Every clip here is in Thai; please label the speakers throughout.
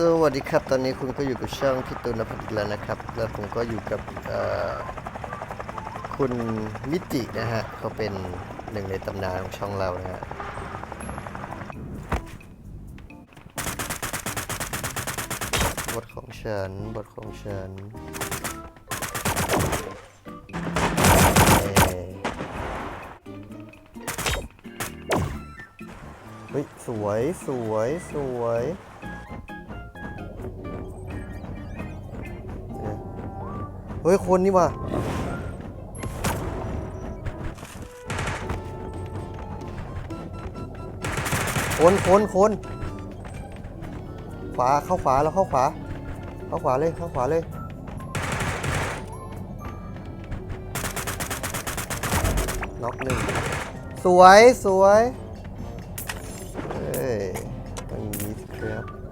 Speaker 1: สวัสดีครับ ตอนนี้คุณก็อยู่กับช่องพี่ตูนนภัทรอีกแล้วนะครับ แล้วผมก็อยู่กับคุณมิตินะฮะเขาเป็นหนึ่งในตำนานของช่องเรานะฮะบทของฉันบทของฉันเอ่อเฮ้ยสวยสวยสวย เฮ้ย คนนี่ว่ะคนคนคนขวาเข้าขวาแล้วเข้าขวา เข้าขวาเลยเข้าขวาเลยน็อกหนึ่งสวยสวยเฮ้ยต้องนี้ครับ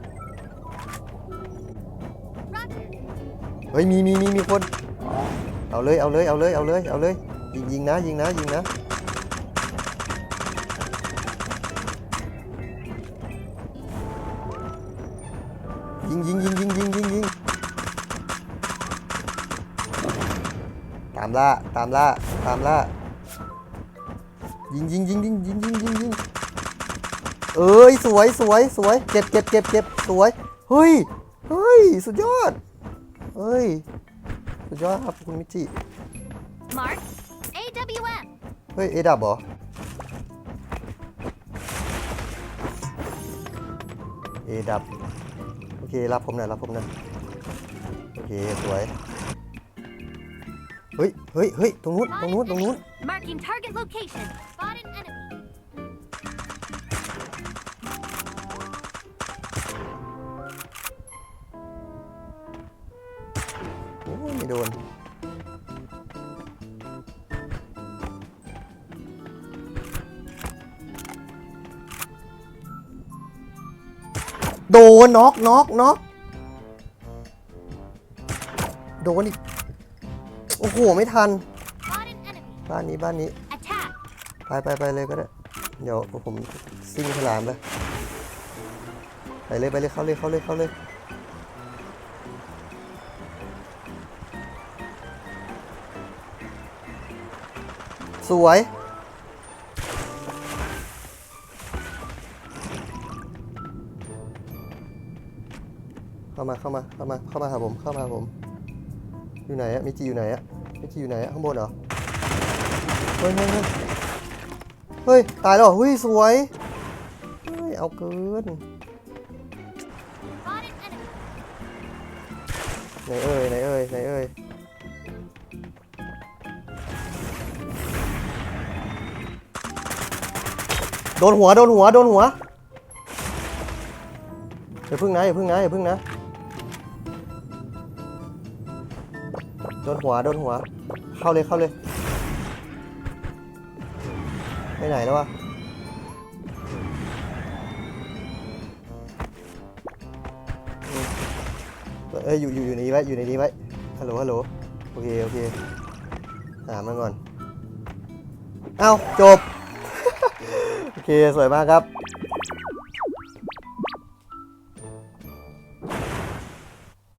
Speaker 1: เฮ้ยมีมีมีมีคน เอาเลยเอาเลยเอาเลยเอาเลยเอาเลยยิงยิงนะยิงนะยิงนะยิงยิงยิงยิงยิงยิงยิงตามล่าตามล่าตามล่ายิงยิงยิงยิงยิงยิงยิงยิงเอ้ยสวยสวยสวยเจ็บเจ็บเจ็บเจ็บสวยเฮ้ยเฮ้ยสุดยอด เฮ้ย สุดยอดครับคุณมิจิ
Speaker 2: Mark, AWM.
Speaker 1: เฮ้ย เอดับเหรอ เอดับ โอเค รับผมหน่อย รับผมหน่อย โอเค สวย เฮ้ย เฮ้ย เฮ้ย ตรงนู้น ตรงนู้น ตรงนู้น
Speaker 2: Marking target location. Spotted enemy.
Speaker 1: ไม่โดน โดนน็อกน็อกน็อกโดนอีก โอ้โห ไม่ทัน บ้านนี้บ้านนี้ ไปไปไปเลยก็ได้ เดี๋ยวผมซิ่งฉลามไป ไปเลยไปเลยเข้าเลยเข้าเลยเข้าเลย สวย เข้ามาเข้ามาเข้ามาเข้ามาหาผมเข้ามาหาผม อยู่ไหนอะมิจิอยู่ไหนอะมิจิอยู่ไหนอะข้างบนเหรอ เฮ้ยเฮ้ยเฮ้ยเฮ้ยตายแล้วเหรอเฮ้ยสวยเฮ้ยเอาเกินไหนเอ่ยไหนเอ่ยไหนเอ่ย โดนหัวโดนหัวโดนหัวอย่าพึ่งนะอย่าพึ่งนะอย่าพึ่งนะโดนหัวโดนหัว เข้าเลยเข้าเลยไปไหนแล้ววะเอ้ยอยู่อยู่อยู่ในนี้ไว้อยู่ในนี้ไว้ฮัลโหลฮัลโหลโอเคโอเคหามันก่อน เอ้าจบ โอเคสวยมากครับ